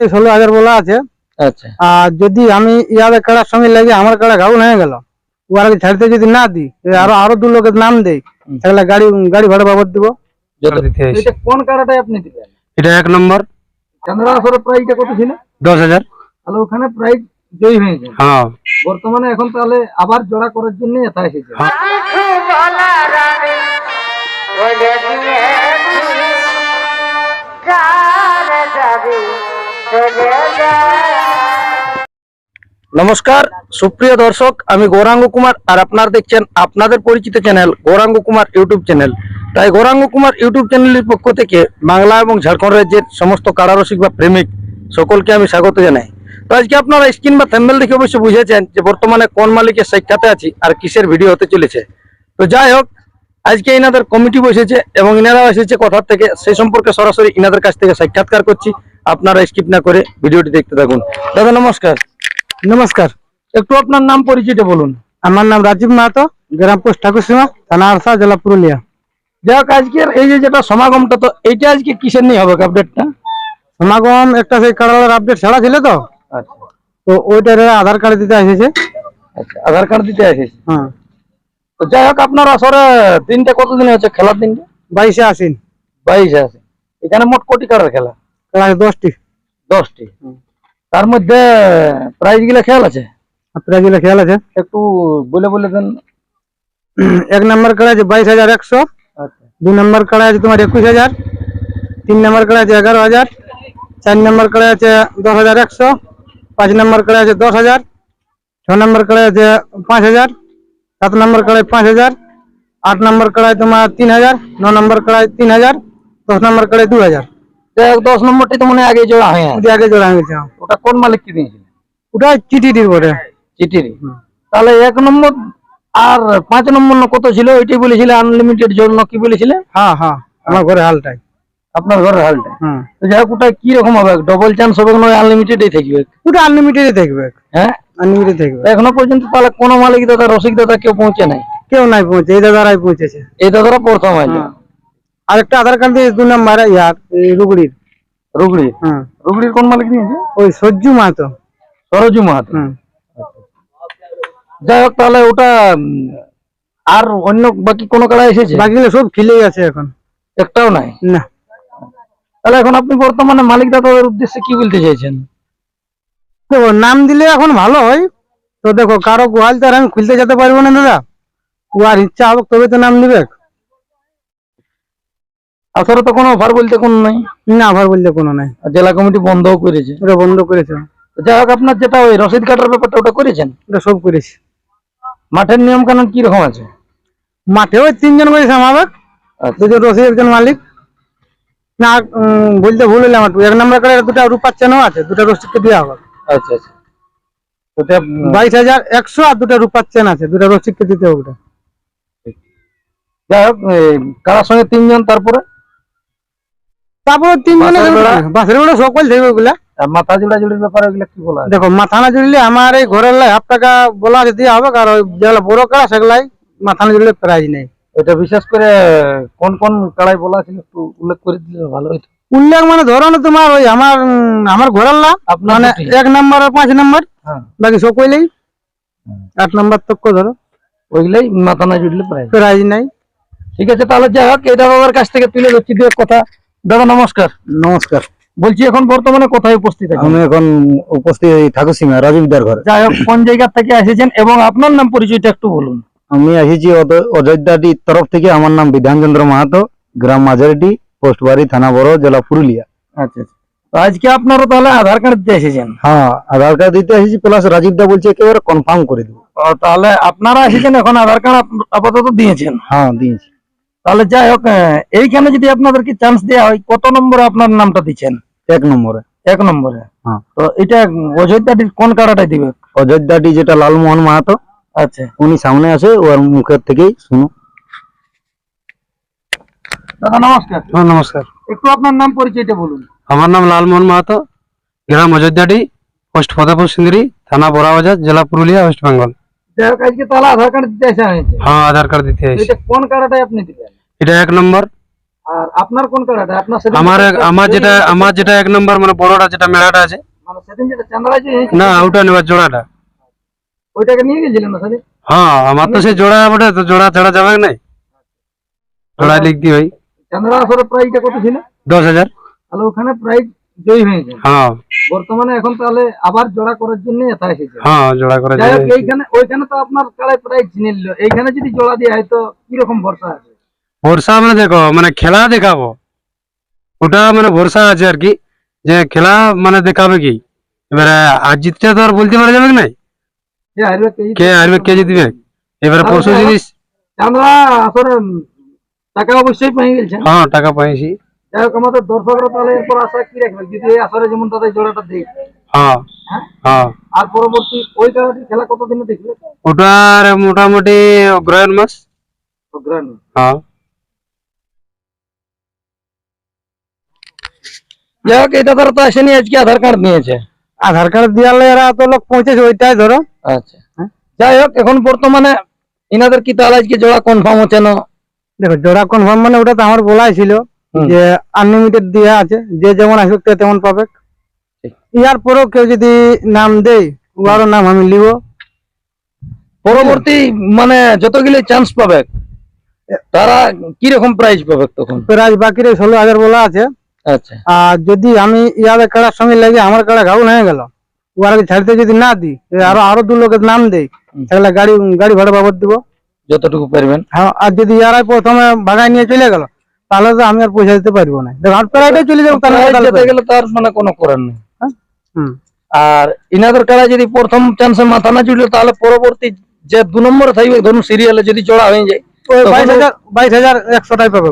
ষোলো হাজার বলা আছে। আচ্ছা। আর যদি আমি ইয়াদের কাড়ার সঙ্গে লাগে আমার কাড়া ঘাউল হয়ে গেল ওরা ছাড়তে যদি না দিই এ আরও আরও দু লোকের নাম দেই তাহলে গাড়ি গাড়ি ভাড়া বাবদ দিব। কোন কাড়াটাই আপনি দিলেন এটা এক নম্বর। চন্দ্রা আসরের প্রাইসটা কত ছিল? দশ হাজার। তাহলে ওখানে প্রাইস জয়ী হয়েছে হ্যাঁ। বর্তমানে এখন তাহলে আবার জোড়া করার জন্য এটা এসেছে। নমস্কার, সুপ্রিয় দর্শক, আমি গৌরাঙ্গ কুমার আর আপনারা দেখছেন আপনাদের পরিচিত channel Gauranga Kumar YouTube channel. তাই গৌরাঙ্গ কুমার ইউটিউব চ্যানেলের পক্ষ থেকে বাংলা এবং ঝাড়খণ্ড রাজ্যের সমস্ত কারারসিক বা প্রেমিক সকলকে আমি স্বাগত জানাই। তো আজকে আপনারা স্ক্রিন বা থ্যাম্বেল দেখে অবশ্যই বুঝেছেন যে বর্তমানে কোন মালিকের সাক্ষাতে আছি আর কিসের ভিডিও হতে চলেছে। তো যাই হোক আজকে ইনাদের কমিটি বসেছে এবং ইনারা এসেছে কথার থেকে। সেই সম্পর্কে সরাসরি ইনাদের কাছ থেকে সাক্ষাৎকার করছি। আপনারা স্কিপ না করে ভিডিওটি দেখতে থাকুন। দাদা নমস্কার। নমস্কার। একটু আপনার নাম পরিচিত বলুন। আমার নাম রাজীব মাহাতো গ্রাম পোস্ট ঠাকুরসীমা থানা আরসা জেলা পুরুলিয়া। যাই হোক আজকের এই যে যেটা সমাগমটা তো এইটা আজকে কিসের নিয়ে হবে আপডেটটা সমাগম একটা সেই কাড়ালের আপডেট ছাড়া ছিল তো। আচ্ছা। তো ওইটার আধার কার্ড দিতে এসেছে আচ্ছা আধার কার্ড দিতে এসেছে হ্যাঁ। তো যাই হোক আপনার আসরে দিনটা কতদিন হচ্ছে খেলার দিনটা? বাইশে আসিন বাইশে আছে এখানে মোট কোটি কাটার খেলা? কাড়া দশটি। দশটি। তার মধ্যে প্রাইজগুলা খেয়াল আছে? প্রাইজগুলো খেয়াল আছে? একটু বলে বলে দেন। এক নম্বর কাড়া আছে বাইশ হাজার একশো। আচ্ছা। দুই নম্বর কাড়া আছে তোমার একুশ হাজার। তিন নম্বর কাড়া আছে এগারো হাজার। চার নম্বর কাড়া আছে দশ হাজার একশো। পাঁচ নম্বর কাড়া আছে দশ হাজার। ছ নম্বর কাড়া আছে পাঁচ হাজার। সাত নম্বর কাড়ায় পাঁচ হাজার আট নম্বর কাড়ায় তোমার তিন হাজার ন নম্বর কাড়ায় তিন হাজার দশ নম্বর কাড়ায় দু হাজার। দশ নম্বরটি তো মনে হয় আগে জোড়া হয়ে আগে জোড়া হয়ে গেছে ওটা কোন মালিক কি দিয়েছিল ওটা চিঠিটির বটে। চিঠির তাহলে এক নম্বর আর পাঁচ নম্বর কত ছিল? ওইটাই বলেছিলে আনলিমিটেড জন্য কি বলেছিলে? হ্যাঁ হ্যাঁ আমার ঘরে হালটাই। আপনার ঘরের হালটা তো যাই হোক ওটা কি রকম হবে? ডবল চান্স হবে নয় আনলিমিটেডই থাকবে? ওটা আনলিমিটেডই থাকবে। হ্যাঁ? আনলিমিটেড থাকবে এখনও পর্যন্ত তাহলে কোনো মালিক দাদা রসিক দাদা কেউ পৌঁছে নাই? কেউ নাই পৌঁছে এই দাদারাই পৌঁছেছে। এই দাদারা প্রথম আছে আর একটা আধার কার্ড দিয়ে দু নম্বর ইয়ার রুগড়ির। রুগড়ি? হ্যাঁ। রুগড়ির কোন মালিক দিয়েছে ওই সজ্জু মাহাতো। সরজু মাহাতো? যাই হোক তাহলে ওটা আর অন্য বাকি কোনো কাড়া এসেছে? বাকিগুলো সব খিলেই আছে এখন। একটাও নাই? না। তাহলে এখন আপনি বর্তমানে মালিক দাদাদের উদ্দেশ্যে কি বলতে চাইছেন? দেখো নাম দিলে এখন ভালো হয়। তো দেখো কারও গোয়াল তো আর আমি খুলতে যেতে পারব না দাদা। ওর ইচ্ছা হবে তবে তো নাম নিবে আসলে তো কোনো অফার বলতে কোনো নাই? না আবার বলতে কোনো নাই। আর জেলা কমিটি বন্ধও করেছে। ওটা বন্ধ করেছে। যাই হোক আপনার যেটা ওই রসিদ কাটার ব্যাপারটা ওটা করেছেন? ওটা সব করেছে। মাঠের নিয়ম কানুন কি রকম আছে? মাঠে ওই তিনজন করে সামাবে আচ্ছা। দুজন রসি একজন মালিক। না বলতে ভুল হইলাম একটু এক নম্বর করে দুটা রূপার চেনও আছে দুটা রসিদকে দেওয়া হবে। আচ্ছা আচ্ছা। ওটা বাইশ হাজার একশো আর দুটা রূপার চেন আছে দুটা দিতে হবে ওটা। যাই হোক কারার সঙ্গে তিনজন তারপরে? তারপর তিনজনে বাসের বেড়া? সকল থাকবে ওগুলা? আর মাথা জোড়া জুড়ির ব্যাপারে ওগুলো কি বলা দেখো মাথা না জুড়লে আমার এই ঘরের লাই হাফ টাকা বলা আছে দিয়ে হবে আর ওই যেগুলো বড় কাড়া সেগুলাই মাথা না জুড়লে প্রাইজ নেই। এটা বিশেষ করে কোন কোন কাড়াই বলা ছিল একটু উল্লেখ করে দিলে ভালো হতো উল্লেখ মানে ধরো না তোমার ওই আমার আমার ঘরের না মানে এক নম্বর আর পাঁচ নম্বর হ্যাঁ। বাকি সব কইলেই। আট নম্বর তক ধরো। ওইগুলাই মাথা না জুড়লে প্রায়। প্রাইজ নাই। ঠিক আছে তাহলে যাই হোক এটা বাবার কাছ থেকে তুলে ধরছি দু কথা। দাদা নমস্কার। নমস্কার। বলছি এখন বর্তমানে কোথায় উপস্থিত আছেন? আমি এখন উপস্থিত ঠাকুরসীমা রাজীবদার ঘরে। যাই হোক কোন জায়গা থেকে এসেছেন এবং আপনার নাম পরিচয়টা একটু বলুন। আমি এসেছি অযোধ্যাটির তরফ থেকে আমার নাম বিধানচন্দ্র মাহাতো গ্রাম মাঝারিটি। পোস্ট বাড়ি থানা বড় জেলা পুরুলিয়া। আচ্ছা আচ্ছা। আজকে আপনারা তাহলে আধার কার্ড দিতে এসেছেন? হ্যাঁ আধার কার্ড দিতে এসেছি প্লাস রাজীবদা বলছে একেবারে কনফার্ম করে দেবো। তাহলে আপনারা এসেছেন এখন আধার কার্ড আপাতত দিয়েছেন? হ্যাঁ দিয়েছি। তাহলে যাই হোক এইখানে যদি আপনাদেরকে চান্স দেওয়া হয় কত নম্বরে আপনার নামটা দিচ্ছেন? এক নম্বরে। এক নম্বরে। হ্যাঁ। তো এটা অযোধ্যাটির কোন কাড়াটাই দিবে? অযোধ্যাটি যেটা লালমোহন মাহাতো আচ্ছা। উনি সামনে আছে ওর মুখের থেকেই শুনো। দাদা নমস্কার। হ্যাঁ নমস্কার। একটু আপনার নাম পরিচয়টা বলুন। আমার নাম লালমোহন মাহাতো গ্রাম অযোধ্যাটি পোস্ট ফতেপুর সিন্দিরি থানা বড়াবাজার জেলা পুরুলিয়া ওয়েস্ট বেঙ্গল। আজকে তাহলে আধার কার্ড দিতে আসা হয়েছে। হ্যাঁ আধার কার্ড দিতে কোন কাড়াটাই আপনি এটা এক নম্বর। আর আপনার কোন কাড়াটা আপনার সেদিন আমার আমার যেটা আমার যেটা এক নম্বর মানে বড়টা যেটা মেলাটা আছে। মানে সেদিন যেটা চান্দরা যে না ওটা নেবার জোড়াটা। ওইটাকে নিয়ে গেছিলেন না সেদিন? হ্যাঁ আমার তো সেই জোড়া বটে তো জোড়া ছাড়া যাবে নাই। জোড়া লিখ লিখতে ভাই। চান্দরা প্রাইসটা কত ছিল? দশ হাজার। তাহলে ওখানে প্রাইস জয়ী হয়েছে হ্যাঁ। বর্তমানে এখন তাহলে আবার জোড়া করার জন্য এটা এসেছে। হ্যাঁ জোড়া করে যাই হোক যাবে এইখানে ওইখানে তো আপনার কাড়ায় প্রাইস নিল। এইখানে যদি জোড়া দিয়ে হয় তো কীরকম ভরসা আছে? ভরসা মানে দেখো মানে খেলা দেখাবো। ওটা মানে ভরসা আছে আর কি। যে খেলা মানে দেখাবে কি? এবারে আজ জিতটা তো আর বলতে পারা যাবে না কে কে হারবে কে জিতবে? এবারে পশু জিনিস চান্দরা আসলে টাকা অবশ্যই পেয়ে গেছেন হ্যাঁ টাকা পাইছি। যাই হোক আমাদের দর্শকরা তাহলে এরপর আশা কি রাখবে যদি এই আসরে যেমন তাদের জোড়াটা দেখ হ্যাঁ হ্যাঁ? হ্যাঁ। আর পরবর্তী ওই খেলাটি খেলা কতদিনে দেখবে ওটার মোটামুটি অগ্রহায়ণ মাস। অগ্রহণ হ্যাঁ। যাই হোক এটা তারা তো আসেনি আজকে আধার কার্ড নিয়েছে। আধার কার্ড দিয়ালে এরা তো লোক পৌঁছেছে ওইটাই ধরো। আচ্ছা। যাই হোক এখন বর্তমানে ইনাদের কি তাহলে আজকে জোড়া কনফার্ম হচ্ছে না? দেখো জোড়া কনফার্ম মানে ওটা তো আমার বলাই ছিল যে আনলিমিটেড দেওয়া আছে যে যেমন আসবে তে তেমন পাবে। ইয়ার পরেও কেউ যদি নাম দেয় ওয়ারও নাম আমি লিব। পরবর্তী মানে যতগুলি চান্স পাবে তারা কীরকম প্রাইজ পাবে তখন? প্রাইজ বাকি রে ষোলো হাজার বলা আছে। আচ্ছা। আর যদি আমি ইয়াদের কাড়ার সঙ্গে লাগে আমার কাড়া ঘাউল হয়ে গেল ওয়ারকে ছাড়তে যদি না দিই আরও আরও দু লোকের নাম দেই। তাহলে গাড়ি গাড়ি ভাড়া বাবদ দিব। যতটুকু পারবেন। হ্যাঁ আর যদি ইয়ারাই প্রথমে ভাগায় নিয়ে চলে গেল তাহলে তো আমি আর পয়সা দিতে পারব না। আর প্রাইডে চলে যাব তাহলে গেলে তার মানে কোনো করার নেই। আর ইনাদের কারা যদি প্রথম চান্সে মাথা না জুড়লো তাহলে পরবর্তী যে দু নম্বরে থাকবে ধরুন সিরিয়ালে যদি জোড়া হয়ে যায় বাইশ হাজার বাইশ হাজার একশোটাই পাবে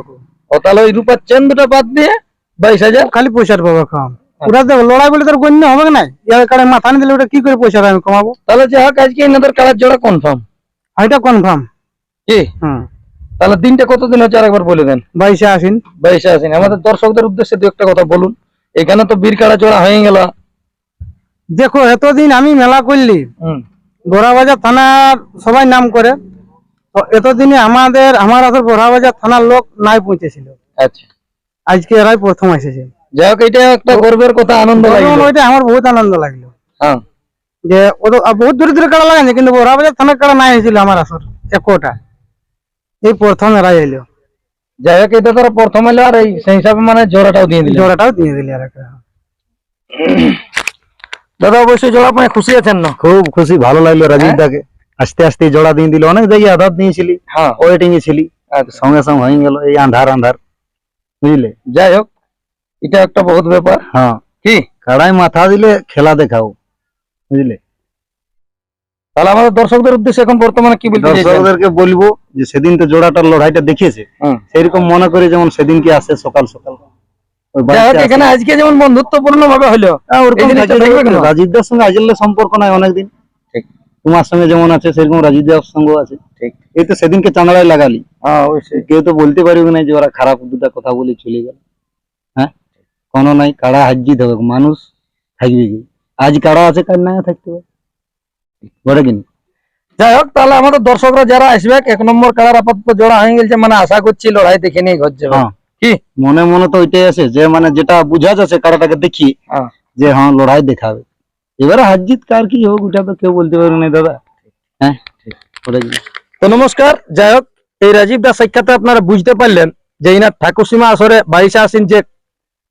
ও তাহলে ওই রূপার চেন দুটো বাদ দিয়ে বাইশ হাজার খালি পয়সার পাবে কম ওটা দেখো লড়াই বলে তোর গণ্য হবে না ইয়ার কাড়ে মাথা নিয়ে দিলে ওটা কি করে পয়সা আমি কমাবো? তাহলে যে হোক আজকে ইনাদের কারার জোড়া কনফার্ম এটা কনফার্ম কি? তাহলে দিনটা কতদিন হচ্ছে আরেকবার বলে দেন। বাইশে আসিন বাইশে আসেন আমাদের দর্শকদের উদ্দেশ্যে দু একটা কথা বলুন। এখানে তো বীর কাড়া জোড়া হয়ে গেল। দেখো এতদিন আমি মেলা করলি। গোড়াবাজার থানার সবাই নাম করে। তো এতদিনে আমাদের আমার আসলে গোড়াবাজার থানার লোক নাই পৌঁছেছিল। আচ্ছা। আজকে এরাই প্রথম এসেছে। যাই হোক এটা একটা গর্বের কথা আনন্দ লাগল। ওইটা আমার বহুত আনন্দ লাগল। হ্যাঁ। যে বহুত দূরে দূরে কাড়া লাগাচ্ছে কিন্তু গোড়াবাজার থানার কাড়া নাই হয়েছিল আমার আসর একটা এই প্রথম এরাই এলো। যাই হোক এটা তারা প্রথম এলো আর এই সেই হিসাবে মানে জোড়াটাও দিয়ে দিল। জোড়াটাও দিয়ে দিলি আর একটা। দাদা অবশ্যই জোড়া পায় খুশি আছেন না? খুব খুশি ভালো লাগল রাজীব দাকে আস্তে আস্তে জোড়া দিয়ে দিল। অনেক জায়গায় আধার দিয়েছিলি হ্যাঁ। ওয়েটিং এ ছিলি। সঙ্গে সঙ্গে হয়ে গেল এই আন্ধার আন্ধার। বুঝলে? যাই হোক এটা একটা বহুত ব্যাপার। হ্যাঁ। কি? কাড়াই মাথা দিলে খেলা দেখাও। বুঝলে? তাহলে আমাদের দর্শকদের উদ্দেশ্যে এখন বর্তমানে কি বলতে দর্শকদেরকে বলব যে সেদিন তো জোড়াটার লড়াইটা দেখিয়েছে। হুম। সেরকম মনে করি যেমন সেদিন কি আসে সকাল সকাল। এখানে আজকে যেমন বন্ধুত্বপূর্ণ ভাবে হলো হ্যাঁ, ওরকম এই জিনিসটা থাকে দেখবে কেন? রাজীবদার সঙ্গে আজলের সম্পর্ক নাই অনেকদিন। ঠিক। তোমার সঙ্গে যেমন আছে সেরকম রাজীবদার সঙ্গে আছে। ঠিক। এই তো সেদিনকে চাঁদড়ায় লাগালি। হ্যাঁ কেউ তো বলতে পারবে না যে ওরা খারাপ দুটা কথা বলে চলে গেল। হ্যাঁ? কোনো নাই কাড়া হাজি দেবে মানুষ থাকবে কি? আজ কাড়া আছে কাল না থাকতে পারে? কিনি? যাই হোক তাহলে আমাদের দর্শকরা যারা আসবে এক নম্বর কালার আপাতত জোড়া হয়ে গেছে মানে আশা করছি লড়াই দেখে নিয়ে ঘর যাবে। হ্যাঁ। কি? মনে মনে তো ওইটাই আছে যে মানে যেটা বুঝা যাচ্ছে কাড়াটাকে দেখি হ্যাঁ। যে হ্যাঁ লড়াই দেখাবে। এবারে হাজিত কার কি হোক ওটা তো কেউ বলতে পারবে না দাদা। হ্যাঁ? তো নমস্কার যাই হোক এই রাজীব দাস সাক্ষাতে আপনারা বুঝতে পারলেন যে ইনার ঠাকুরসীমা আসরে বাইশে আসিন যে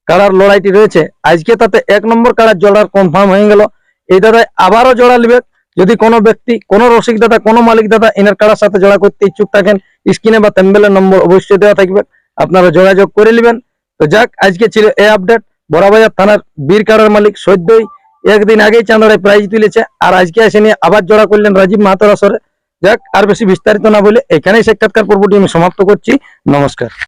কাড়ার লড়াইটি রয়েছে আজকে তাতে এক নম্বর কাড়ার জোড়ার কনফার্ম হয়ে গেল। এই দাদায় আবারও জোড়া নেবে। যদি কোনো ব্যক্তি, কোনো রসিক দাদা কোনো মালিক দাদা ইনার কাড়ার সাথে জোড়া করতে ইচ্ছুক থাকেন, স্ক্রিনে বা তেম্বেলের নম্বর অবশ্যই দেওয়া থাকবে। আপনারা যোগাযোগ করে নেবেন। তো যাক, আজকে ছিল এই আপডেট। বড়াবাজার থানার বীর কাড়ার মালিক সদ্যই একদিন আগেই চাঁদড়ায় প্রাইজ তুলেছে। আর আজকে এসে নিয়ে আবার জোড়া করলেন রাজীব মাহাতোর আসরে। যাক, আর বেশি বিস্তারিত না বলে এখানেই সাক্ষাৎকার পর্বটি আমি সমাপ্ত করছি। নমস্কার।